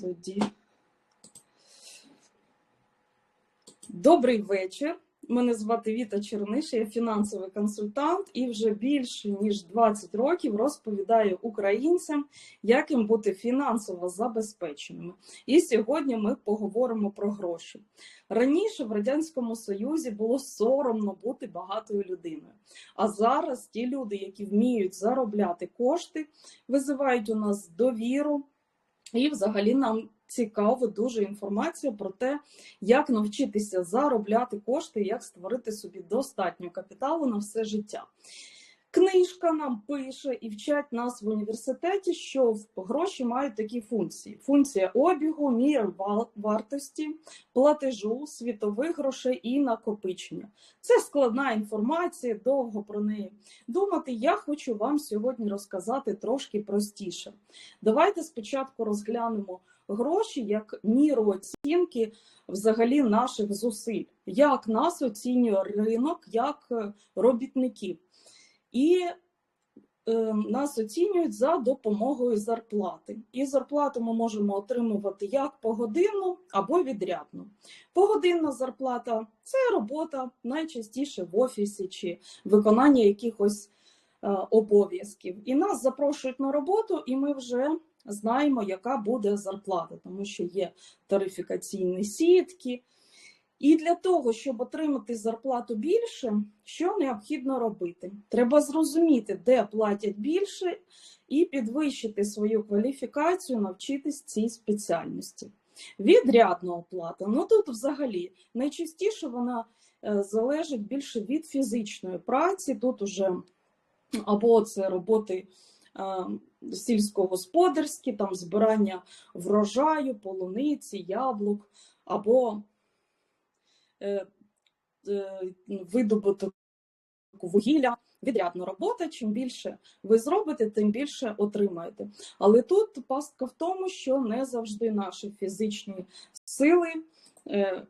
Тоді. Добрий вечір. Мене звати Віта Черниш, я фінансовий консультант і вже більше ніж 20 років розповідаю українцям, як їм бути фінансово забезпеченими. І сьогодні ми поговоримо про гроші. Раніше в Радянському Союзі було соромно бути багатою людиною. А зараз ті люди, які вміють заробляти кошти, визивають у нас довіру. І взагалі нам цікава дуже інформація про те, як навчитися заробляти кошти, як створити собі достатньо капіталу на все життя. Книжка нам пише і вчать нас в університеті, що гроші мають такі функції: функція обігу, мір вартості, платежу, світових грошей і накопичення. Це складна інформація, довго про неї думати. Я хочу вам сьогодні розказати трошки простіше. Давайте спочатку розглянемо гроші як міру оцінки взагалі наших зусиль, як нас оцінює ринок як е, робітників. І е, нас оцінюють за допомогою зарплати. І зарплату ми можемо отримувати як погодинну або відрядну. Погодинна зарплата це робота найчастіше в офісі чи виконання якихось е, обов'язків. І нас запрошують на роботу, і ми вже знаємо, яка буде зарплата, тому що є тарифікаційні сітки. І для того, щоб отримати зарплату більше, що необхідно робити? Треба зрозуміти, де платять більше, і підвищити свою кваліфікацію, навчитись цій спеціальності. Відрядна оплата. Ну тут взагалі найчастіше вона е, залежить більше від фізичної праці. Тут уже або це роботи сільськогосподарські, там збирання врожаю, полуниці, яблук, або е, е, видобуток вугілля. Відрядна робота, чим більше ви зробите, тим більше отримаєте. Але тут пастка в тому, що не завжди наші фізичні сили е,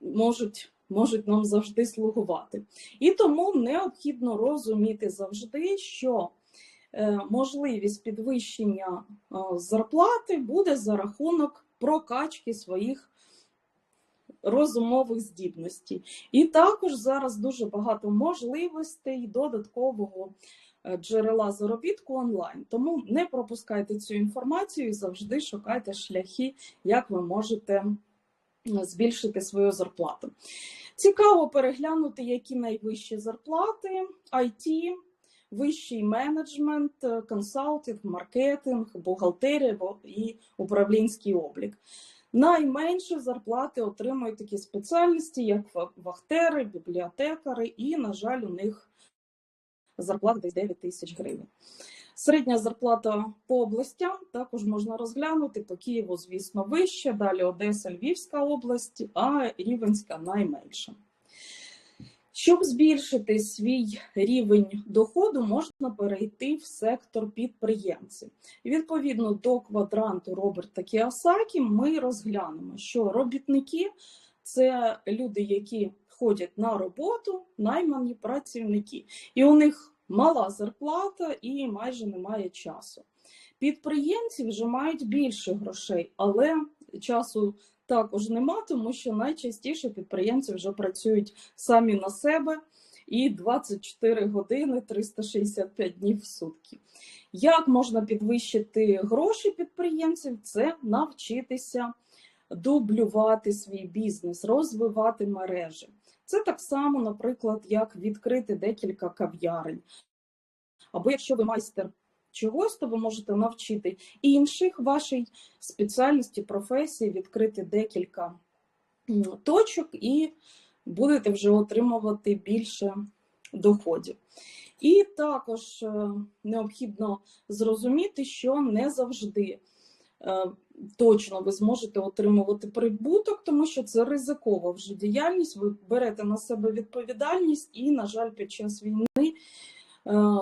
можуть можуть нам завжди слугувати. І тому необхідно розуміти завжди, що Е, можливість підвищення е, зарплати буде за рахунок прокачки своїх розумових здібностей. І також зараз дуже багато можливостей додаткового е, джерела заробітку онлайн. Тому не пропускайте цю інформацію і завжди шукайте шляхи, як ви можете збільшити свою зарплату. Цікаво переглянути, які найвищі зарплати IT, вищий менеджмент, е, консалтинг, маркетинг, бухгалтерія і управлінський облік. Найменше зарплати отримують такі спеціальності, як вахтери, бібліотекари, і, на жаль, у них зарплата десь 9 тисяч гривень. Середня зарплата по областям також можна розглянути по Києву, звісно, вище, далі Одеса, Львівська область, а Рівенська найменша. Щоб збільшити свій рівень доходу, можна перейти в сектор підприємців. Відповідно до квадранту Роберта Кіосакі, ми розглянемо, що робітники це люди, які ходять на роботу, наймані працівники, і у них мала зарплата і майже немає часу. Підприємці вже мають більше грошей, але часу також нема, тому що найчастіше підприємці вже працюють самі на себе і 24 години 365 днів в сутки. Як можна підвищити гроші підприємців? Це навчитися дублювати свій бізнес, розвивати мережі. Це так само, наприклад, як відкрити декілька кав'ярень. Або якщо ви майстер чогось, то ви можете навчити інших вашій спеціальності, професії, відкрити декілька точок і будете вже отримувати більше доходів. І також е, необхідно зрозуміти, що не завжди е, точно ви зможете отримувати прибуток, тому що це ризикова вже діяльність. Ви берете на себе відповідальність, і, на жаль, під час війни е,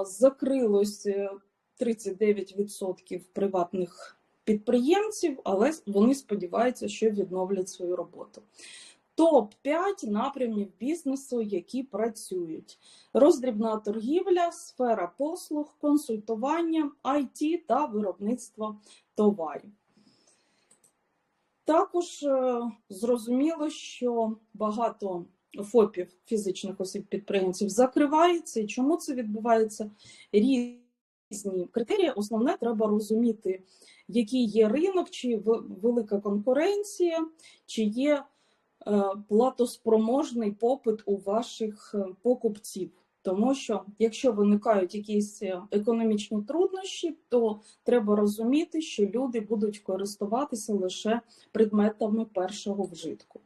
закрилось 39% приватних підприємців, але вони сподіваються, що відновлять свою роботу. Топ 5 напрямів бізнесу, які працюють: роздрібна торгівля, сфера послуг, консультування, IT та виробництво товарів. Також е, зрозуміло, що багато ФОПів фізичних осіб підприємців закривається. І чому це відбувається? Різні критерії. Основне треба розуміти, який є ринок, чи велика конкуренція, чи є е, платоспроможний попит у ваших е, покупців. Тому що якщо виникають якісь е, економічні труднощі, то треба розуміти, що люди будуть користуватися лише предметами першого вжитку.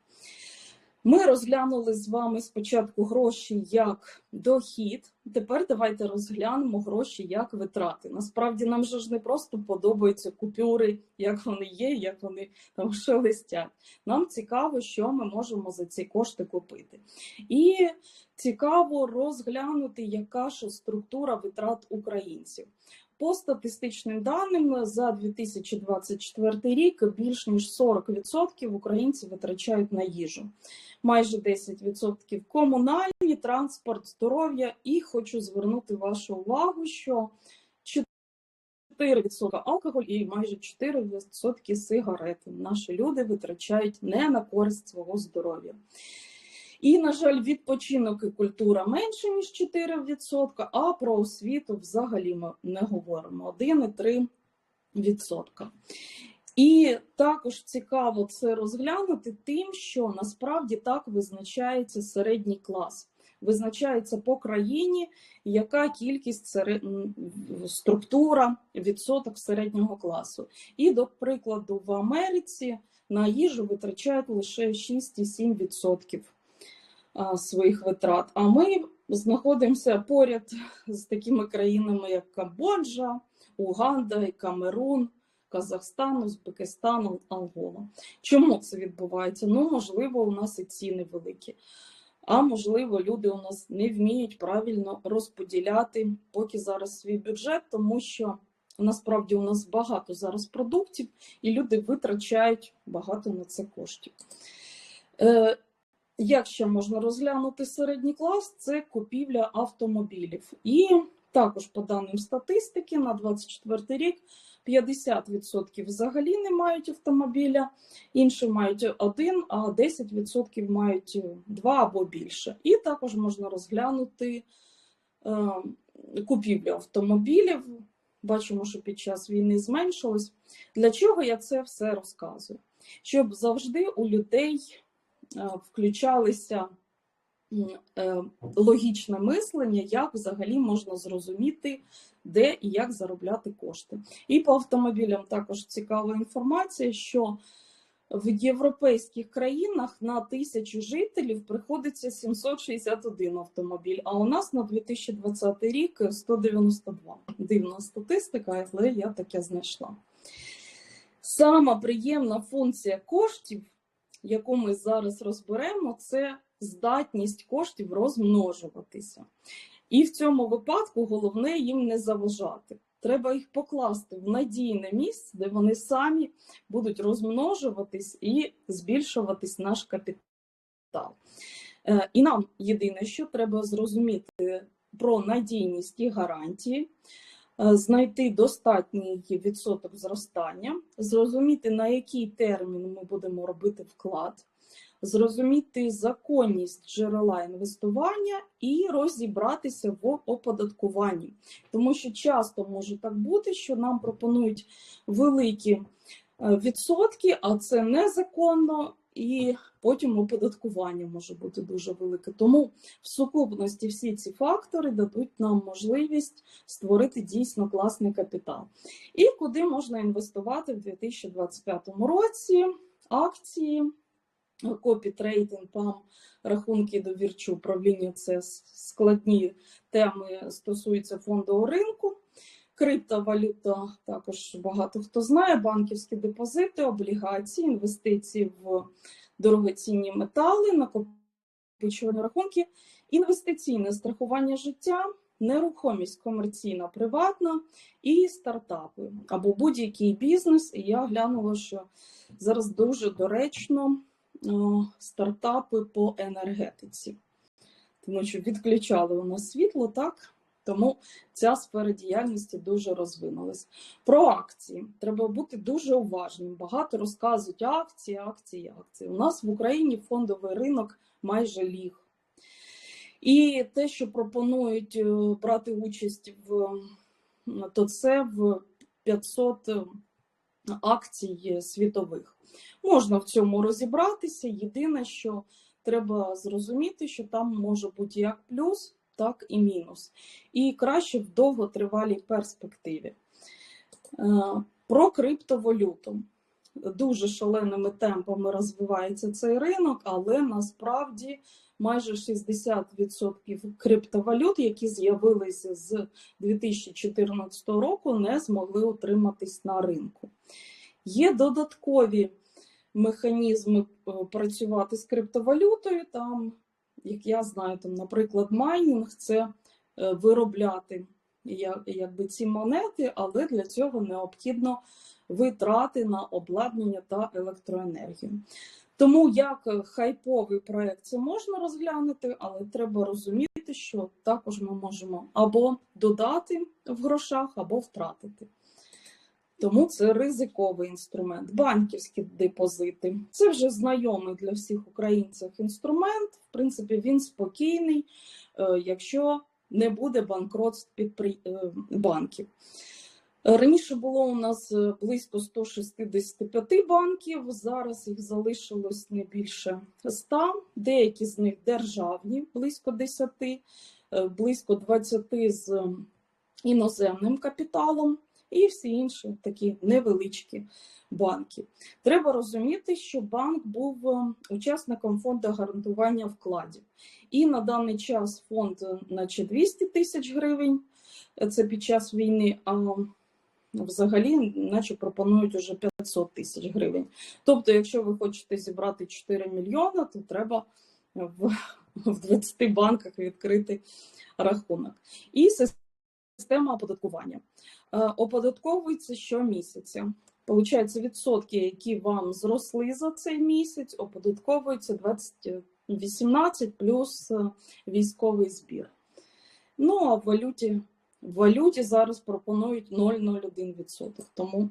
Ми розглянули з вами спочатку гроші як дохід. Тепер давайте розглянемо гроші як витрати. Насправді нам же ж не просто подобаються купюри, як вони є, як вони там шелестять. Нам цікаво, що ми можемо за ці кошти купити. І цікаво розглянути, яка ж структура витрат українців. По статистичним даним за 2024 рік більш ніж 40% українців витрачають на їжу, майже 10% комунальні, транспорт, здоров'я. І хочу звернути вашу увагу, що 4% алкоголь і майже 4% сигарети. Наші люди витрачають не на користь свого здоров'я. І, на жаль, відпочинок і культура менше, ніж 4%, а про освіту взагалі ми не говоримо 1,3%. І також цікаво це розглянути тим, що насправді так визначається середній клас. Визначається по країні, яка кількість серед... структура, відсоток середнього класу. І, до прикладу, в Америці на їжу витрачають лише 6,7% а, своїх витрат. А ми знаходимося поряд з такими країнами, як Камбоджа, Уганда Камерун, Казахстан, Узбекистан, Ангола. Чому це відбувається? Ну, можливо, у нас і ціни великі. А можливо, люди у нас не вміють правильно розподіляти поки зараз свій бюджет, тому що насправді у нас багато зараз продуктів, і люди витрачають багато на це коштів. Як ще можна розглянути середній клас? Це купівля автомобілів. І також, по даним статистики, на 24 рік 50% взагалі не мають автомобіля, інші мають один, а 10% мають два або більше. І також можна розглянути е, купівлю автомобілів. Бачимо, що під час війни зменшилось. Для чого я це все розказую? Щоб завжди у людей включалися е, логічне мислення, як взагалі можна зрозуміти, де і як заробляти кошти. І по автомобілям також цікава інформація, що в європейських країнах на тисячу жителів приходиться 761 автомобіль, а у нас на 2020 рік 192. Дивна статистика, але я таке знайшла. Сама приємна функція коштів, яку ми зараз розберемо, це здатність коштів розмножуватися. І в цьому випадку головне їм не заважати. Треба їх покласти в надійне місце, де вони самі будуть розмножуватись і збільшуватись наш капітал. Е, І нам єдине, що треба зрозуміти про надійність і гарантії, знайти достатній відсоток зростання, зрозуміти, на який термін ми будемо робити вклад, зрозуміти законність джерела інвестування і розібратися в оподаткуванні. Тому що часто може так бути, що нам пропонують великі е, відсотки, а це незаконно, і потім оподаткування може бути дуже велике. Тому в сукупності всі ці фактори дадуть нам можливість створити дійсно класний капітал. І куди можна інвестувати в 2025 році акції. Копі трейдинг, пам, рахунки довірчі управління це складні теми стосуються фондового ринку. Криптовалюта також багато хто знає, банківські депозити, облігації, інвестиції в дорогоцінні метали, накопичувальні рахунки, інвестиційне страхування життя, нерухомість комерційна, приватна і стартапи або будь-який бізнес. І я глянула, що зараз дуже доречно о, стартапи по енергетиці, тому що відключали у нас світло, так? Тому ця сфера діяльності дуже розвинулась. Про акції треба бути дуже уважним. Багато розказують акції, акції, акції. У нас в Україні фондовий ринок майже ліг. І те, що пропонують е, брати участь в то це в 500 акцій світових. Можна в цьому розібратися. Єдине, що треба зрозуміти, що там може бути як плюс, так і мінус. І краще в довготривалій перспективі. Е, Про криптовалюту. Дуже шаленими темпами розвивається цей ринок, але насправді майже 60% криптовалют, які з'явилися з 2014 року, не змогли утриматись на ринку. Є додаткові механізми е, працювати з криптовалютою. Там, як я знаю, там, наприклад, майнінг це е, виробляти якби ці монети, але для цього необхідно витрати на обладнання та електроенергію. Тому як хайповий проект це можна розглянути, але треба розуміти, що також ми можемо або додати в грошах, або втратити. Тому це ризиковий інструмент. Банківські депозити. Це вже знайомий для всіх українців інструмент. В принципі, він спокійний, е, якщо не буде банкротств підпри... Е, банків. Раніше було у нас е, близько 165 банків, зараз їх залишилось не більше 100, деякі з них державні, близько 10, близько 20 з іноземним капіталом і всі інші такі невеличкі банки. Треба розуміти, що банк був е, учасником фонду гарантування вкладів. І на даний час фонд, е, наче 200 тисяч гривень, е, це під час війни. а Взагалі, наче пропонують уже 500 тисяч гривень. Тобто, якщо ви хочете зібрати 4 мільйони, то треба в в 20 банках відкрити рахунок. І система оподаткування. Е, оподатковується щомісяця. Получається, відсотки, які вам зросли за цей місяць, оподатковуються 20, 18 плюс е, військовий збір. Ну, а в валюті в валюті зараз пропонують 0,01%. Тому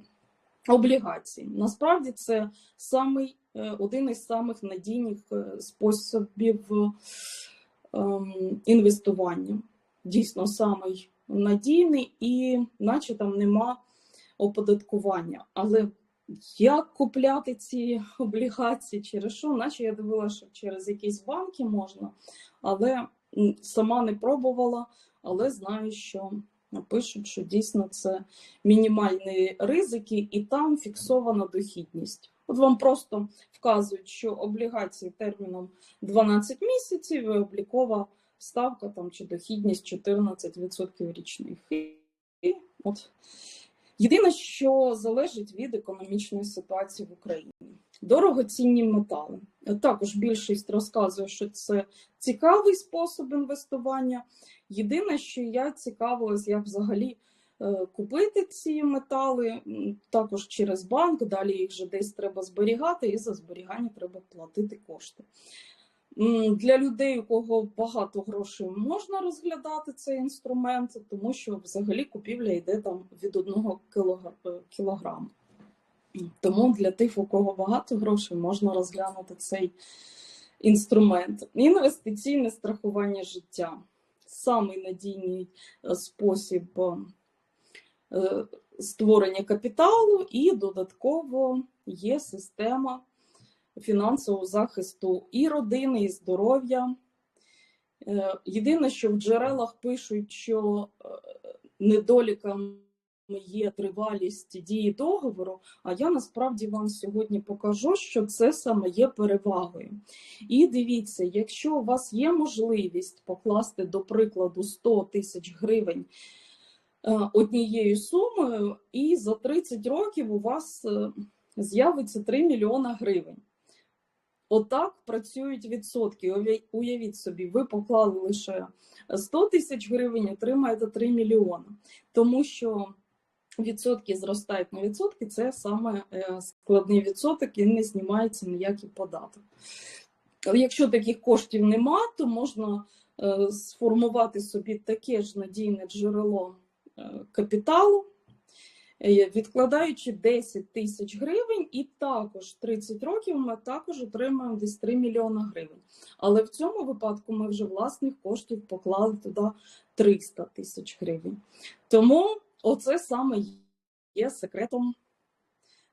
облігації. Насправді це самий, е, один із самих надійних способів ем, інвестування. Дійсно, самий надійний і наче там нема оподаткування. Але як купляти ці облігації через що? Наче я дивилася, що через якісь банки можна, але сама не пробувала, але знаю, що пишуть, що дійсно це мінімальні ризики, і там фіксована дохідність. От вам просто вказують, що облігації терміном 12 місяців і облікова ставка там чи дохідність 14% річних. І от Єдине, що залежить від економічної ситуації в Україні. Дорогоцінні метали. Також більшість розказує, що це цікавий спосіб інвестування. Єдине, що я цікавилась, як взагалі е, купити ці метали, також через банк, далі їх вже десь треба зберігати, і за зберігання треба платити кошти. Для людей, у кого багато грошей, можна розглядати цей інструмент, тому що взагалі купівля йде там від одного кілограму. Тому для тих, у кого багато грошей, можна розглянути цей інструмент. Інвестиційне страхування життя самий надійний е, спосіб е, створення капіталу, і додатково є система фінансового захисту і родини, і здоров'я. Е, єдине, що в джерелах пишуть, що е, недоліком є тривалість дії договору, а я насправді вам сьогодні покажу, що це саме є перевагою. І дивіться, якщо у вас є можливість покласти, до прикладу, 100 тисяч гривень е, однією сумою, і за 30 років у вас з'явиться 3 мільйона гривень. Отак працюють відсотки. Уявіть собі, ви поклали лише 100 тисяч гривень, отримаєте 3 мільйони. Тому що відсотки зростають на відсотки, це саме е, складний відсоток і не знімається ніякий податок. Якщо таких коштів нема, то можна е, сформувати собі таке ж надійне джерело е, капіталу, відкладаючи 10 тисяч гривень, і також 30 років ми також отримаємо десь 3 мільйони гривень. Але в цьому випадку ми вже власних коштів поклали туди 300 тисяч гривень. Тому оце саме є секретом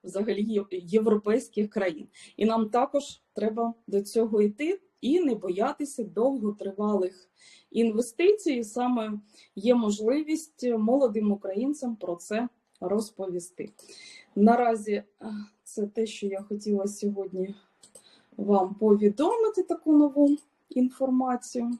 взагалі європейських країн. І нам також треба до цього йти і не боятися довготривалих інвестицій. Саме є можливість молодим українцям про це розповісти. Наразі е, це те, що я хотіла сьогодні вам повідомити таку нову інформацію.